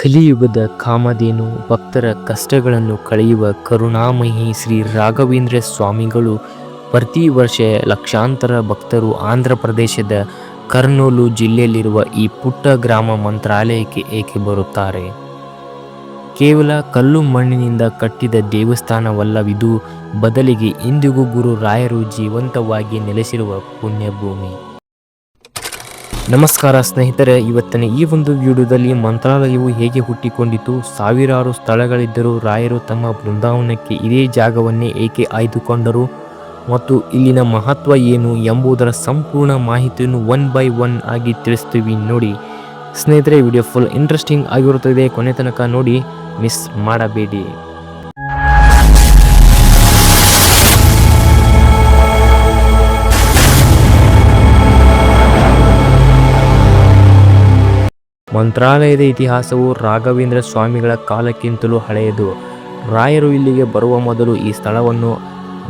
ಕಲಿಯುಗದ ಕಾಮಧೇನು, ಭಕ್ತರ ಕಷ್ಟಗಳನ್ನು ಕಳೆಯುವ ಕರುಣಾಮಯಿ ಶ್ರೀ ರಾಘವೇಂದ್ರ ಸ್ವಾಮಿಗಳು ಪ್ರತಿ ವರ್ಷ ಲಕ್ಷಾಂತರ ಭಕ್ತರು ಆಂಧ್ರ ಪ್ರದೇಶದ ಕರ್ನೂಲು ಜಿಲ್ಲೆಯಲ್ಲಿರುವ ಈ ಪುಟ್ಟ ಗ್ರಾಮ ಮಂತ್ರಾಲಯಕ್ಕೆ ಏಕೆ ಬರುತ್ತಾರೆ? ಕೇವಲ ಕಲ್ಲು ಮಣ್ಣಿನಿಂದ ಕಟ್ಟಿದ ದೇವಸ್ಥಾನವಲ್ಲವಿದು, ಬದಲಿಗೆ ಇಂದಿಗೂ ಗುರು ರಾಯರು ಜೀವಂತವಾಗಿ ನೆಲೆಸಿರುವ ಪುಣ್ಯಭೂಮಿ. ನಮಸ್ಕಾರ ಸ್ನೇಹಿತರೆ, ಇವತ್ತಿನ ಈ ಒಂದು ವಿಡಿಯೋದಲ್ಲಿ ಮಂತ್ರಾಲಯವು ಹೇಗೆ ಹುಟ್ಟಿಕೊಂಡಿತು, ಸಾವಿರಾರು ಸ್ಥಳಗಳಿದ್ದರೂ ರಾಯರು ತಮ್ಮ ಬೃಂದಾವನಕ್ಕೆ ಇದೇ ಜಾಗವನ್ನೇ ಏಕೆ ಆಯ್ದುಕೊಂಡರು, ಮತ್ತು ಇಲ್ಲಿನ ಮಹತ್ವ ಏನು ಎಂಬುದರ ಸಂಪೂರ್ಣ ಮಾಹಿತಿಯನ್ನು ಒನ್ ಬೈ ಒನ್ ಆಗಿ ತಿಳಿಸ್ತೀವಿ ನೋಡಿ. ಸ್ನೇಹಿತರೆ, ವಿಡಿಯೋ ಫುಲ್ ಇಂಟ್ರೆಸ್ಟಿಂಗ್ ಆಗಿರುತ್ತದೆ, ಕೊನೆ ತನಕ ನೋಡಿ ಮಿಸ್ ಮಾಡಬೇಡಿ. ಮಂತ್ರಾಲಯದ ಇತಿಹಾಸವು ರಾಘವೇಂದ್ರ ಸ್ವಾಮಿಗಳ ಕಾಲಕ್ಕಿಂತಲೂ ಹಳೆಯದು. ರಾಯರು ಇಲ್ಲಿಗೆ ಬರುವ ಮೊದಲು ಈ ಸ್ಥಳವನ್ನು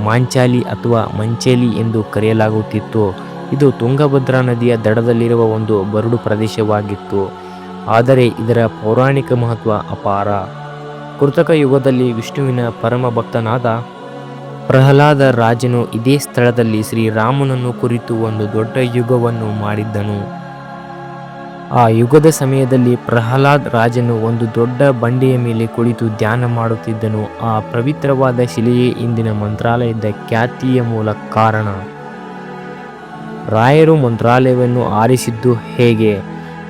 ಮಾಂಚಾಲಿ ಅಥವಾ ಮಂಚೇಲಿ ಎಂದು ಕರೆಯಲಾಗುತ್ತಿತ್ತು. ಇದು ತುಂಗಭದ್ರಾ ನದಿಯ ದಡದಲ್ಲಿರುವ ಒಂದು ಬರಡು ಪ್ರದೇಶವಾಗಿತ್ತು. ಆದರೆ ಇದರ ಪೌರಾಣಿಕ ಮಹತ್ವ ಅಪಾರ. ಕೃತಕ ಯುಗದಲ್ಲಿ ವಿಷ್ಣುವಿನ ಪರಮ ಭಕ್ತನಾದ ಪ್ರಹ್ಲಾದ ರಾಜನು ಇದೇ ಸ್ಥಳದಲ್ಲಿ ಶ್ರೀರಾಮನನ್ನು ಕುರಿತು ಒಂದು ದೊಡ್ಡ ಯುಗವನ್ನು ಮಾಡಿದ್ದನು. ಆ ಯುಗದ ಸಮಯದಲ್ಲಿ ಪ್ರಹ್ಲಾದ್ ರಾಜನು ಒಂದು ದೊಡ್ಡ ಬಂಡೆಯ ಮೇಲೆ ಕುಳಿತು ಧ್ಯಾನ ಮಾಡುತ್ತಿದ್ದನು. ಆ ಪವಿತ್ರವಾದ ಶಿಲೆಯೇ ಇಂದಿನ ಮಂತ್ರಾಲಯದ ಖ್ಯಾತಿಯ ಮೂಲ ಕಾರಣ. ರಾಯರು ಮಂತ್ರಾಲಯವನ್ನು ಆರಿಸಿದ್ದು ಹೇಗೆ?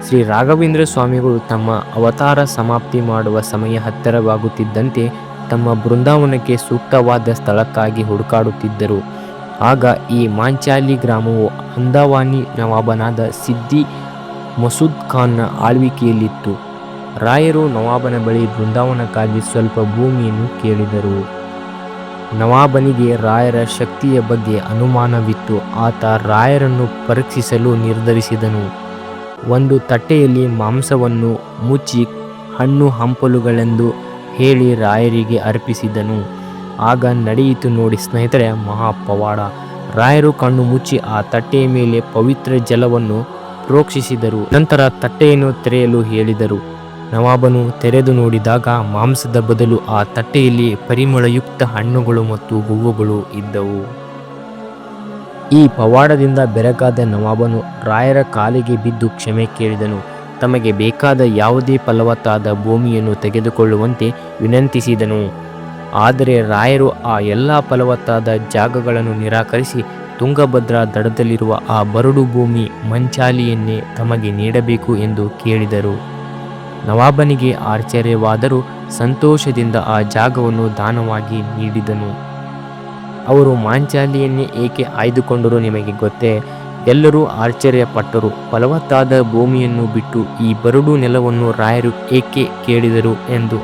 ಶ್ರೀ ರಾಘವೇಂದ್ರ ಸ್ವಾಮಿಗಳು ತಮ್ಮ ಅವತಾರ ಸಮಾಪ್ತಿ ಮಾಡುವ ಸಮಯ ಹತ್ತಿರವಾಗುತ್ತಿದ್ದಂತೆ ತಮ್ಮ ಬೃಂದಾವನಕ್ಕೆ ಸೂಕ್ತವಾದ ಸ್ಥಳಕ್ಕಾಗಿ ಹುಡುಕಾಡುತ್ತಿದ್ದರು. ಆಗ ಈ ಮಾಂಚಾಲಿ ಗ್ರಾಮವು ಅಂದವಾನಿ ನವಾಬನಾದ ಸಿದ್ದಿ ಮಸೂದ್ ಖಾನ್ನ ಆಳ್ವಿಕೆಯಲ್ಲಿತ್ತು. ರಾಯರು ನವಾಬನ ಬಳಿ ಬೃಂದಾವನಕ್ಕಾಗಿ ಸ್ವಲ್ಪ ಭೂಮಿಯನ್ನು ಕೇಳಿದರು. ನವಾಬನಿಗೆ ರಾಯರ ಶಕ್ತಿಯ ಬಗ್ಗೆ ಅನುಮಾನವಿತ್ತು. ಆತ ರಾಯರನ್ನು ಪರೀಕ್ಷಿಸಲು ನಿರ್ಧರಿಸಿದನು. ಒಂದು ತಟ್ಟೆಯಲ್ಲಿ ಮಾಂಸವನ್ನು ಮುಚ್ಚಿ ಹಣ್ಣು ಹಂಪಲುಗಳೆಂದು ಹೇಳಿ ರಾಯರಿಗೆ ಅರ್ಪಿಸಿದನು. ಆಗ ನಡೆಯಿತು ನೋಡಿ ಸ್ನೇಹಿತರೆ ಮಹಾಪವಾಡ. ರಾಯರು ಕಣ್ಣು ಮುಚ್ಚಿ ಆ ತಟ್ಟೆಯ ಮೇಲೆ ಪವಿತ್ರ ಜಲವನ್ನು ಪ್ರೋಕ್ಷಿಸಿದರು ನಂತರ ತಟ್ಟೆಯನ್ನು ತೆರೆಯಲು ಹೇಳಿದರು. ನವಾಬನು ತೆರೆದು ನೋಡಿದಾಗ ಮಾಂಸದ ಬದಲು ಆ ತಟ್ಟೆಯಲ್ಲಿ ಪರಿಮಳಯುಕ್ತ ಹಣ್ಣುಗಳು ಮತ್ತು ಹೂವುಗಳು ಇದ್ದವು. ಈ ಪವಾಡದಿಂದ ಬೆರಗಾದ ನವಾಬನು ರಾಯರ ಕಾಲಿಗೆ ಬಿದ್ದು ಕ್ಷಮೆ ಕೇಳಿದನು. ತಮಗೆ ಬೇಕಾದ ಯಾವುದೇ ಫಲವತ್ತಾದ ಭೂಮಿಯನ್ನು ತೆಗೆದುಕೊಳ್ಳುವಂತೆ ವಿನಂತಿಸಿದನು. ಆದರೆ ರಾಯರು ಆ ಎಲ್ಲ ಫಲವತ್ತಾದ ಜಾಗಗಳನ್ನು ನಿರಾಕರಿಸಿ ತುಂಗಭದ್ರಾ ದಡದಲ್ಲಿರುವ ಆ ಬರಡು ಭೂಮಿ ಮಂಚಾಲಿಯನ್ನೇ ತಮಗೆ ನೀಡಬೇಕು ಎಂದು ಕೇಳಿದರು. ನವಾಬನಿಗೆ ಆಶ್ಚರ್ಯವಾದರೂ ಸಂತೋಷದಿಂದ ಆ ಜಾಗವನ್ನು ದಾನವಾಗಿ ನೀಡಿದನು. ಅವರು ಮಾಂಚಾಲಿಯನ್ನೇ ಏಕೆ ಆಯ್ದುಕೊಂಡರು ನಿಮಗೆ ಗೊತ್ತೇ? ಎಲ್ಲರೂ ಆಶ್ಚರ್ಯಪಟ್ಟರು. ಫಲವತ್ತಾದ ಭೂಮಿಯನ್ನು ಬಿಟ್ಟು ಈ ಬರಡು ನೆಲವನ್ನು ರಾಯರು ಏಕೆ ಕೇಳಿದರು ಎಂದು.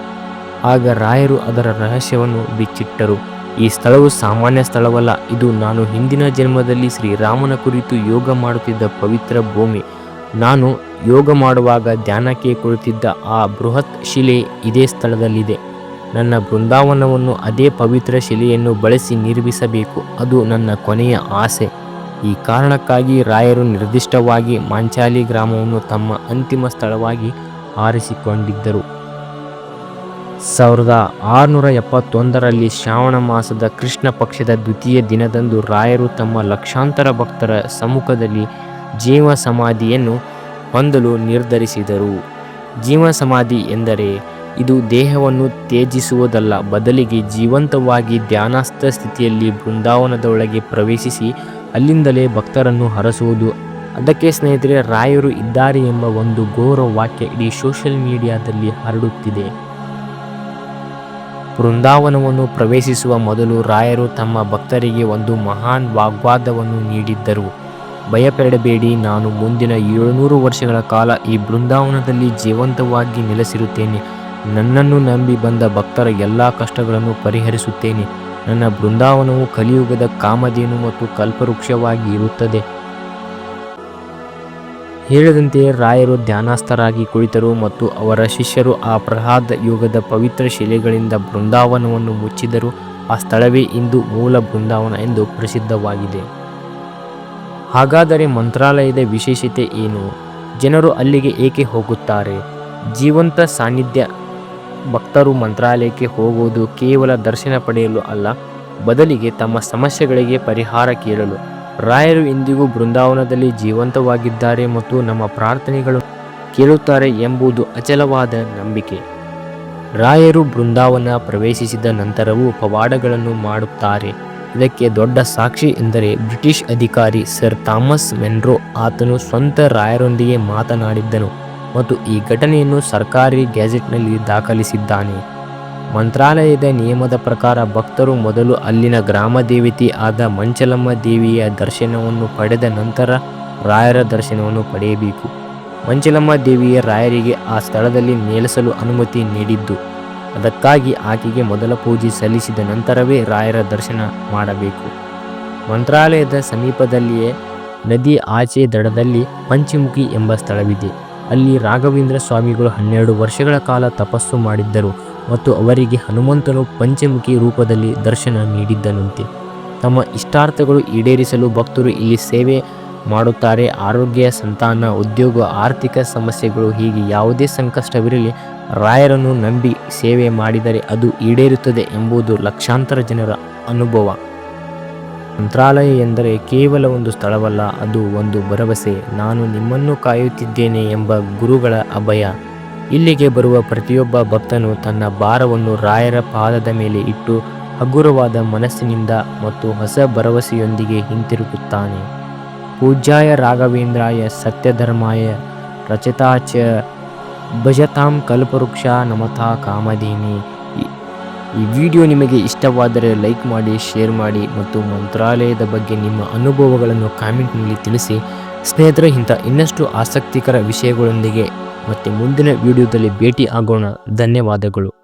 ಆಗ ರಾಯರು ಅದರ ರಹಸ್ಯವನ್ನು ಬಿಚ್ಚಿಟ್ಟರು. ಈ ಸ್ಥಳವು ಸಾಮಾನ್ಯ ಸ್ಥಳವಲ್ಲ. ಇದು ನಾನು ಹಿಂದಿನ ಜನ್ಮದಲ್ಲಿ ಶ್ರೀರಾಮನ ಕುರಿತು ಯೋಗ ಮಾಡುತ್ತಿದ್ದ ಪವಿತ್ರ ಭೂಮಿ. ನಾನು ಯೋಗ ಮಾಡುವಾಗ ಧ್ಯಾನಕ್ಕೆ ಕುಳಿತಿದ್ದ ಆ ಬೃಹತ್ ಶಿಲೆ ಇದೇ ಸ್ಥಳದಲ್ಲಿದೆ. ನನ್ನ ಬೃಂದಾವನವನ್ನು ಅದೇ ಪವಿತ್ರ ಶಿಲೆಯನ್ನು ಬಳಸಿ ನಿರ್ಮಿಸಬೇಕು. ಅದು ನನ್ನ ಕೊನೆಯ ಆಸೆ. ಈ ಕಾರಣಕ್ಕಾಗಿ ರಾಯರು ನಿರ್ದಿಷ್ಟವಾಗಿ ಮಾಂಚಾಲಿ ಗ್ರಾಮವನ್ನು ತಮ್ಮ ಅಂತಿಮ ಸ್ಥಳವಾಗಿ ಆರಿಸಿಕೊಂಡಿದ್ದರು. ಸಾವಿರದ ಆರುನೂರ ಎಪ್ಪತ್ತೊಂದರಲ್ಲಿ ಶ್ರಾವಣ ಮಾಸದ ಕೃಷ್ಣ ಪಕ್ಷದ ದ್ವಿತೀಯ ದಿನದಂದು ರಾಯರು ತಮ್ಮ ಲಕ್ಷಾಂತರ ಭಕ್ತರ ಸಮ್ಮುಖದಲ್ಲಿ ಜೀವ ಸಮಾಧಿಯನ್ನು ಹೊಂದಲು ನಿರ್ಧರಿಸಿದರು. ಜೀವ ಸಮಾಧಿ ಎಂದರೆ ಇದು ದೇಹವನ್ನು ತ್ಯಜಿಸುವುದಲ್ಲ, ಬದಲಿಗೆ ಜೀವಂತವಾಗಿ ಧ್ಯಾನಸ್ಥ ಸ್ಥಿತಿಯಲ್ಲಿ ಬೃಂದಾವನದೊಳಗೆ ಪ್ರವೇಶಿಸಿ ಅಲ್ಲಿಂದಲೇ ಭಕ್ತರನ್ನು ಹರಸುವುದು. ಅದಕ್ಕೆ ಸ್ನೇಹಿತರೆ, ರಾಯರು ಇದ್ದಾರೆ ಎಂಬ ಒಂದು ಗೌರವ ವಾಕ್ಯ ಇಡೀ ಸೋಷಿಯಲ್ ಮೀಡಿಯಾದಲ್ಲಿ ಹರಡುತ್ತಿದೆ. ಬೃಂದಾವನವನ್ನು ಪ್ರವೇಶಿಸುವ ಮೊದಲು ರಾಯರು ತಮ್ಮ ಭಕ್ತರಿಗೆ ಒಂದು ಮಹಾನ್ ವಾಗ್ವಾದವನ್ನು ನೀಡಿದ್ದರು. ಭಯಪಡಬೇಡಿ, ನಾನು ಮುಂದಿನ ಏಳುನೂರು ವರ್ಷಗಳ ಕಾಲ ಈ ಬೃಂದಾವನದಲ್ಲಿ ಜೀವಂತವಾಗಿ ನೆಲೆಸಿರುತ್ತೇನೆ. ನನ್ನನ್ನು ನಂಬಿ ಬಂದ ಭಕ್ತರ ಎಲ್ಲ ಕಷ್ಟಗಳನ್ನು ಪರಿಹರಿಸುತ್ತೇನೆ. ನನ್ನ ಬೃಂದಾವನವು ಕಲಿಯುಗದ ಕಾಮಧೇನು ಮತ್ತು ಕಲ್ಪವೃಕ್ಷವಾಗಿ ಇರುತ್ತದೆ. ಹೇಳಿದಂತೆ ರಾಯರು ಧ್ಯಾನಸ್ಥರಾಗಿ ಕುಳಿತರು ಮತ್ತು ಅವರ ಶಿಷ್ಯರು ಆ ಪ್ರಹ್ಲಾದ ಯುಗದ ಪವಿತ್ರ ಶಿಲೆಗಳಿಂದ ಬೃಂದಾವನವನ್ನು ಮುಚ್ಚಿದರು. ಆ ಸ್ಥಳವೇ ಇಂದು ಮೂಲ ಬೃಂದಾವನ ಎಂದು ಪ್ರಸಿದ್ಧವಾಗಿದೆ. ಹಾಗಾದರೆ ಮಂತ್ರಾಲಯದ ವಿಶೇಷತೆ ಏನು? ಜನರು ಅಲ್ಲಿಗೆ ಏಕೆ ಹೋಗುತ್ತಾರೆ? ಜೀವಂತ ಸಾನ್ನಿಧ್ಯ ಭಕ್ತರು ಮಂತ್ರಾಲಯಕ್ಕೆ ಹೋಗುವುದು ಕೇವಲ ದರ್ಶನ ಪಡೆಯಲು ಅಲ್ಲ, ಬದಲಿಗೆ ತಮ್ಮ ಸಮಸ್ಯೆಗಳಿಗೆ ಪರಿಹಾರ ಕೇಳಲು. ರಾಯರು ಇಂದಿಗೂ ಬೃಂದಾವನದಲ್ಲಿ ಜೀವಂತವಾಗಿದ್ದಾರೆ ಮತ್ತು ನಮ್ಮ ಪ್ರಾರ್ಥನೆಗಳು ಕೇಳುತ್ತಾರೆ ಎಂಬುದು ಅಚಲವಾದ ನಂಬಿಕೆ. ರಾಯರು ಬೃಂದಾವನ ಪ್ರವೇಶಿಸಿದ ನಂತರವೂ ಪವಾಡಗಳನ್ನು ಮಾಡುತ್ತಾರೆ. ಇದಕ್ಕೆ ದೊಡ್ಡ ಸಾಕ್ಷಿ ಎಂದರೆ ಬ್ರಿಟಿಷ್ ಅಧಿಕಾರಿ ಸರ್ ಥಾಮಸ್ ಮೆನ್ರೋ. ಆತನು ಸ್ವಂತ ರಾಯರೊಂದಿಗೆ ಮಾತನಾಡಿದ್ದನು ಮತ್ತು ಈ ಘಟನೆಯನ್ನು ಸರ್ಕಾರಿ ಗ್ಯಾಜೆಟ್ನಲ್ಲಿ ದಾಖಲಿಸಿದ್ದಾನೆ. ಮಂತ್ರಾಲಯದ ನಿಯಮದ ಪ್ರಕಾರ ಭಕ್ತರು ಮೊದಲು ಅಲ್ಲಿನ ಗ್ರಾಮ ದೇವತೆ ಆದ ಮಂಚಲಮ್ಮ ದೇವಿಯ ದರ್ಶನವನ್ನು ಪಡೆದ ನಂತರ ರಾಯರ ದರ್ಶನವನ್ನು ಪಡೆಯಬೇಕು. ಮಂಚಲಮ್ಮ ದೇವಿಯ ರಾಯರಿಗೆ ಆ ಸ್ಥಳದಲ್ಲಿ ನೆಲೆಸಲು ಅನುಮತಿ ನೀಡಿದ್ದು, ಅದಕ್ಕಾಗಿ ಆಕೆಗೆ ಮೊದಲ ಪೂಜೆ ಸಲ್ಲಿಸಿದ ನಂತರವೇ ರಾಯರ ದರ್ಶನ ಮಾಡಬೇಕು. ಮಂತ್ರಾಲಯದ ಸಮೀಪದಲ್ಲಿಯೇ ನದಿ ಆಚೆ ದಡದಲ್ಲಿ ಪಂಚಮುಖಿ ಎಂಬ ಸ್ಥಳವಿದೆ. ಅಲ್ಲಿ ರಾಘವೇಂದ್ರ ಸ್ವಾಮಿಗಳು ಹನ್ನೆರಡು ವರ್ಷಗಳ ಕಾಲ ತಪಸ್ಸು ಮಾಡಿದ್ದರು. ಮತ್ತು ಅವರಿಗೆ ಹನುಮಂತನು ಪಂಚಮುಖಿ ರೂಪದಲ್ಲಿ ದರ್ಶನ ನೀಡಿದ್ದನಂತೆ. ತಮ್ಮ ಇಷ್ಟಾರ್ಥಗಳು ಈಡೇರಿಸಲು ಭಕ್ತರು ಇಲ್ಲಿ ಸೇವೆ ಮಾಡುತ್ತಾರೆ. ಆರೋಗ್ಯ, ಸಂತಾನ, ಉದ್ಯೋಗ, ಆರ್ಥಿಕ ಸಮಸ್ಯೆಗಳು, ಹೀಗೆ ಯಾವುದೇ ಸಂಕಷ್ಟವಿರಲಿ, ರಾಯರನ್ನು ನಂಬಿ ಸೇವೆ ಮಾಡಿದರೆ ಅದು ಈಡೇರುತ್ತದೆ ಎಂಬುದು ಲಕ್ಷಾಂತರ ಜನರ ಅನುಭವ. ಮಂತ್ರಾಲಯ ಎಂದರೆ ಕೇವಲ ಒಂದು ಸ್ಥಳವಲ್ಲ, ಅದು ಒಂದು ಭರವಸೆ. ನಾನು ನಿಮ್ಮನ್ನು ಕಾಯುತ್ತಿದ್ದೇನೆ ಎಂಬ ಗುರುಗಳ ಅಭಯ. ಇಲ್ಲಿಗೆ ಬರುವ ಪ್ರತಿಯೊಬ್ಬ ಭಕ್ತನು ತನ್ನ ಭಾರವನ್ನು ರಾಯರ ಪಾದದ ಮೇಲೆ ಇಟ್ಟು ಹಗುರವಾದ ಮನಸ್ಸಿನಿಂದ ಮತ್ತು ಹೊಸ ಭರವಸೆಯೊಂದಿಗೆ ಹಿಂತಿರುಗುತ್ತಾನೆ. ಪೂಜ್ಯಾಯ ರಾಘವೇಂದ್ರಾಯ ಸತ್ಯಧರ್ಮಾಯ ರಚಿತಾಚ ಭಜತಾಂ ಕಲ್ಪವೃಕ್ಷ ನಮತಾ ಕಾಮಧೇನಿ. ಈ- ವಿಡಿಯೋ ನಿಮಗೆ ಇಷ್ಟವಾದರೆ ಲೈಕ್ ಮಾಡಿ, ಶೇರ್ ಮಾಡಿ ಮತ್ತು ಮಂತ್ರಾಲಯದ ಬಗ್ಗೆ ನಿಮ್ಮ ಅನುಭವಗಳನ್ನು ಕಾಮೆಂಟ್ನಲ್ಲಿ ತಿಳಿಸಿ. ಸ್ನೇಹಿತರು, ಇಂಥ ಇನ್ನಷ್ಟು ಆಸಕ್ತಿಕರ ವಿಷಯಗಳೊಂದಿಗೆ ಮತ್ತೆ ಮುಂದಿನ ವಿಡಿಯೋದಲ್ಲಿ ಭೇಟಿ ಆಗೋಣ. ಧನ್ಯವಾದಗಳು.